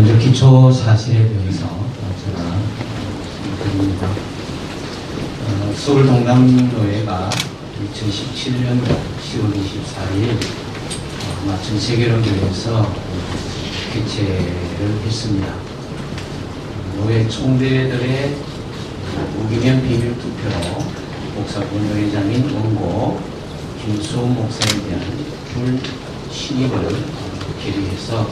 먼저 기초 사실에 대해서 제가 드립니다. 어, 서울 동남노회가 2017년 10월 24일 어, 마천 세계를 위해서 개최를 했습니다. 노회 총대들의 무기명 비밀 투표로 목사부 노회장인 원고 김수호 목사에 대한 줄 신입을 기리해서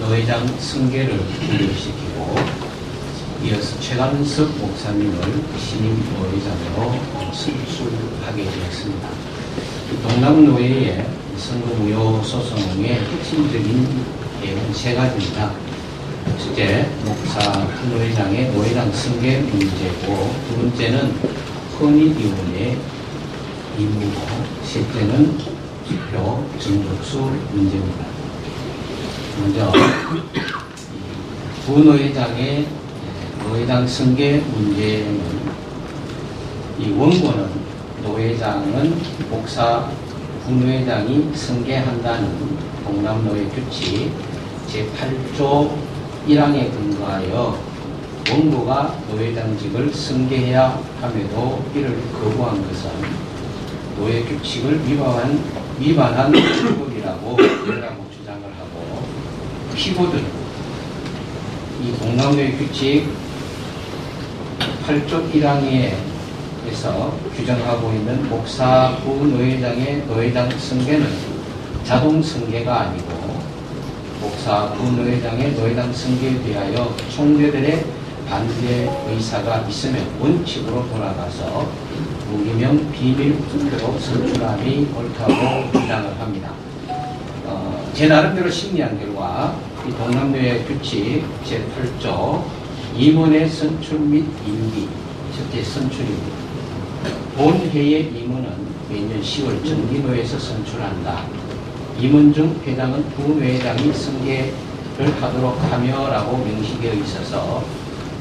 노회장 승계를 분류시키고 이어서 최강석 목사님을 신임 노회장으로 선출하게 되었습니다. 동남노회의 선거무효 소송의 핵심적인 내용 세 가지입니다. 첫째, 목사 노회장의 노회장 승계 문제고 두 번째는 헌의위원회 임무고 셋째는 투표 정독수 문제입니다. 먼저 부노회장의 노회장 승계 문제는 이 원고는 노회장은 목사 부노회장이 승계한다는 동남노회 규칙 제8조 1항에 근거하여 원고가 노회장직을 승계해야 함에도 이를 거부한 것은 노회 규칙을 위반한, 위반한 15조 이 공감의 규칙 8조 1항에서 규정하고 있는 목사부 노회장의 노회장 승계는 자동 승계가 아니고 목사부 노회장의 노회장 승계에 대하여 총재들의 반대 의사가 있으면 원칙으로 돌아가서 무기명 비밀 투표로 선출함이 옳다고 주장을 합니다. 어, 제 나름대로 심리한 결과 이 동남노회 규칙 제8조 임원의 선출 및 임기, 첫째 선출입니다. 본회의 임원은 매년 10월 정기노회에서 선출한다. 임원 중 회장은 부회장이 승계를 하도록 하며라고 명시되어 있어서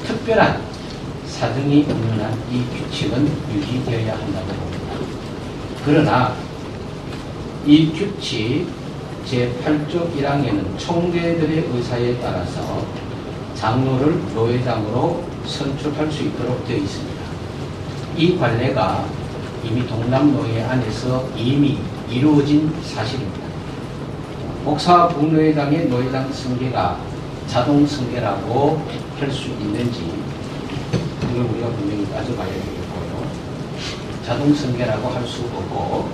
특별한 사정이 없는 한 이 규칙은 유지되어야 한다고 봅니다. 그러나 이 규칙 제8조 1항에는 총대들의 의사에 따라서 장로를 노회장으로 선출할 수 있도록 되어 있습니다. 이 관례가 이미 동남노회 안에서 이미 이루어진 사실입니다. 목사 부노회장의 노회장 승계가 자동 승계라고 할 수 있는지 이걸 우리가 분명히 따져봐야 되겠고요. 자동 승계라고 할 수 없고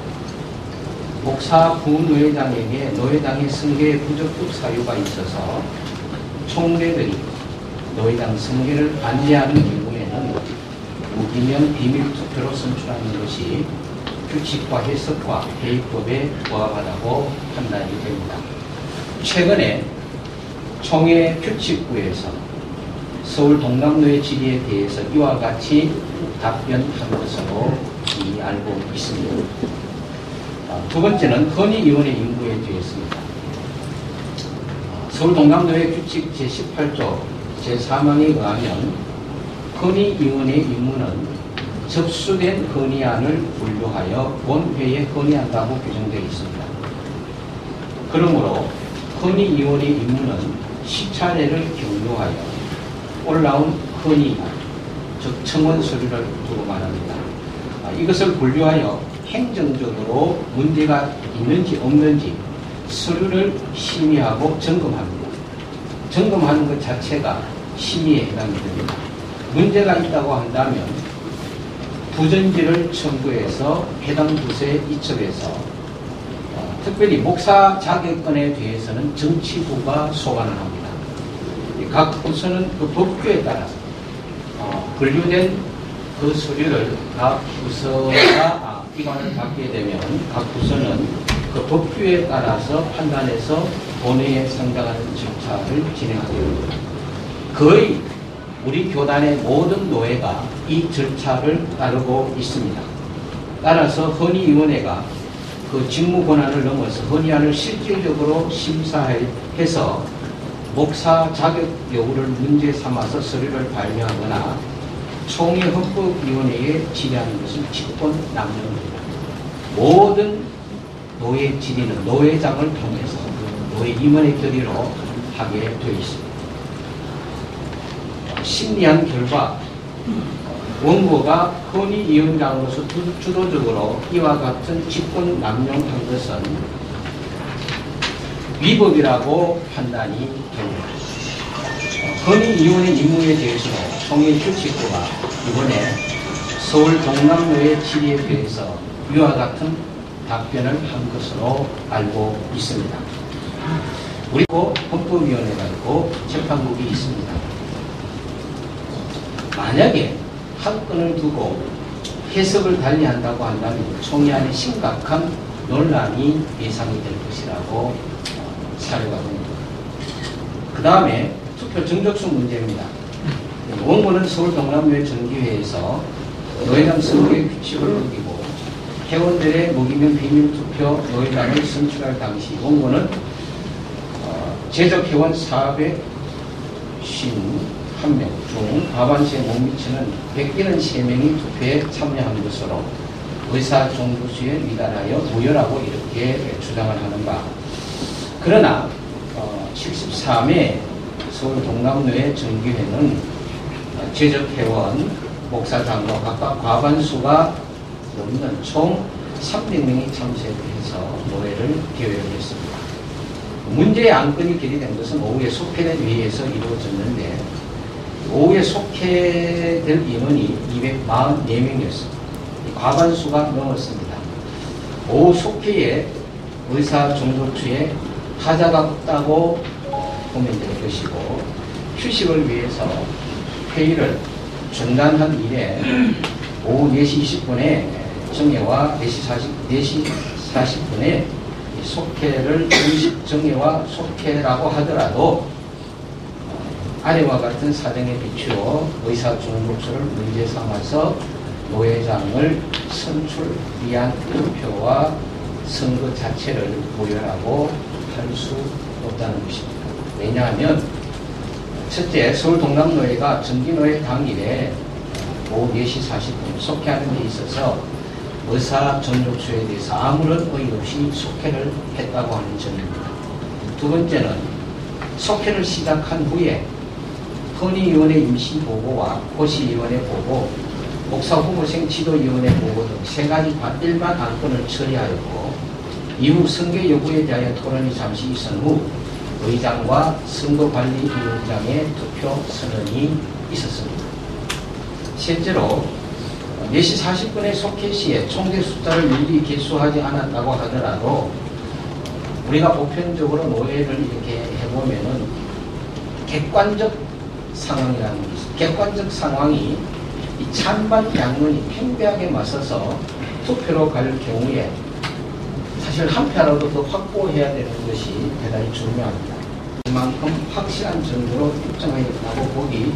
목사 부노회장에게 노회장의 승계 부적격 사유가 있어서 총대들이 노회장 승계를 반대하는 경우에는 무기명 비밀 투표로 선출하는 것이 규칙과 해석과 대입법에 부합하다고 판단이 됩니다. 최근에 총회 규칙부에서 서울 동남로의 지리에 대해서 이와 같이 답변한 것으로 이 알고 있습니다. 아, 두 번째는 건의위원회 임무에 대해서입니다. 서울 동남로의 규칙 제18조 제3항에 의하면 건의위원회 임무는 접수된 건의안을 분류하여 본회의에 건의한다고 규정되어 있습니다. 그러므로 건의위원회 임무는 시차례를 경유하여 올라온 건의안, 즉 청원 서류를 두고 말합니다. 아, 이것을 분류하여 행정적으로 문제가 있는지 없는지 서류를 심의하고 점검합니다. 점검하는 것 자체가 심의에 해당이 됩니다. 문제가 있다고 한다면 부전지를 첨부해서 해당 부서에 이첩해서 어, 특별히 목사 자격권에 대해서는 정치부가 소관을 합니다. 각 부서는 그 법규에 따라서 어, 분류된 그 서류를 각 부서가 아, 기관을 받게 되면 각 부서는 그 법규에 따라서 판단해서 본회의에 상당하는 절차를 진행하게 됩니다. 거의 우리 교단의 모든 노예가 이 절차를 따르고 있습니다. 따라서 헌의위원회가 그 직무 권한을 넘어서 헌의안을 실질적으로 심사해서 목사 자격 여부를 문제 삼아서 서류를 발명하거나 총회헌법위원회에 질의하는 것은 직권 남용입니다. 모든 노예 질의는 노회장을 통해서 노예 임원의 결의로 하게 되어 있습니다. 심리한 결과 원고가 헌의위원장으로서 주- 주도적으로 이와 같은 직권 남용한 것은 위법이라고 판단이 됩니다. 어, 헌의위원의 임무에 대해서도 총회규칙부가 이번에 서울 동남로의 질의에 대해서 이와 같은 답변을 한 것으로 알고 있습니다. 그리고 헌법위원회가 있고 재판국이 있습니다. 만약에 한 건을 두고 해석을 달리한다고 한다면 총회 안에 심각한 논란이 예상이 될 것이라고 어, 사료가 됩니다. 그 다음에 투표 정적수 문제입니다. 원고는 서울 동남로의 정기회에서 노회당 선거의 규칙을 어기고 회원들의 무기명 비밀 투표 노회당을 선출할 당시 원고는 어, 제적 회원 451명 중 과반수에 못 미치는 173명이 투표에 참여한 것으로 의사 종부수에 미달하여 무효라고 이렇게 주장을 하는가. 그러나 어, 73회 서울 동남로의 정기회는 어, 제적 회원, 목사장로 각각 과반수가 넘는 총 300명이 참석해서 노회를 개회했습니다. 문제의 안건이 결의된 것은 오후에 속회된 회의에서 이루어졌는데 오후에 속회될 인원이 244명이었습니다. 과반수가 넘었습니다. 오후 속회에 의사 종조추에 하자가 없다고 될 것이고 휴식을 위해서 회의를 중단한 이래 오후 4시 20분에 정회와 4시 40, 4시 40분에 속회를 정식 정회와 속회라고 하더라도 아래와 같은 사정에 비추어 의사 중복수를 문제 삼아서 노회장을 선출 위한 투표와 선거 자체를 무효라고 할 수 없다는 것입니다. 왜냐하면 첫째 서울 동남노회가 정기노회 당일에 오후 4시 40분 속회하는 데 있어서 의사 전족수에 대해서 아무런 의의 없이 속회를 했다고 하는 점입니다. 두 번째는 속회를 시작한 후에 헌의위원회 임시보고와 고시위원회 보고 목사 후보생 지도위원회 보고 등 세 가지 반- 일반 안건을 처리하였고 이후 선거 여부에 대하여 토론이 잠시 있은 후 의장과 선거관리위원장의 투표 선언이 있었습니다. 실제로 4시 40분에 속회 시에 총대 숫자를 미리 개수하지 않았다고 하더라도 우리가 보편적으로 노예를 이렇게 해보면은 객관적 상황이라는 게 있습니다. 객관적 상황이 이 찬반 양론이 팽배하게 맞서서 투표로 갈 경우에 사실 한 표라도 더 확보해야 되는 것이 대단히 중요합니다. 그만큼 확실한 정도로 입증하였다고 보기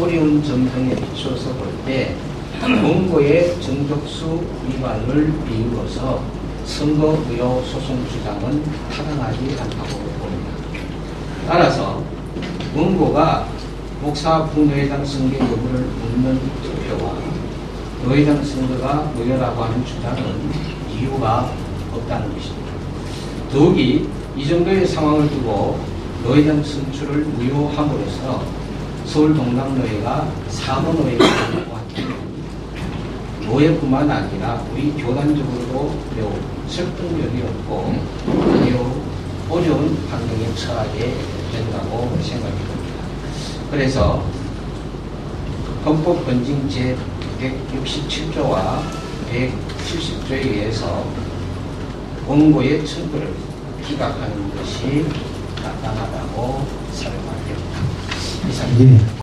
어려운 점 등에 비추어서 볼 때 원고의 정적수 위반을 이유로서 선거무효 소송 주장은 타당하지 않다고 봅니다. 따라서 원고가 목사 부노회장 선거 여부를 묻는 투표와 노회장 선거가 무효라고 하는 주장은 이유가 없다는 것입니다. 더욱이 이 정도의 상황을 두고 노회장 선출을 무효함으로써 서울 동남노회가 사모노회가 되고 노예뿐만 아니라 우리 교단적으로도 매우 설득력이 없고 매우 어려운 환경에 처하게 된다고 생각이 듭니다. 그래서 헌법 건징 제 167조와 170조에 의해서 원고의 청구를 기각하는 것이 마땅하다고 생각합니다. 이상입니다. 예.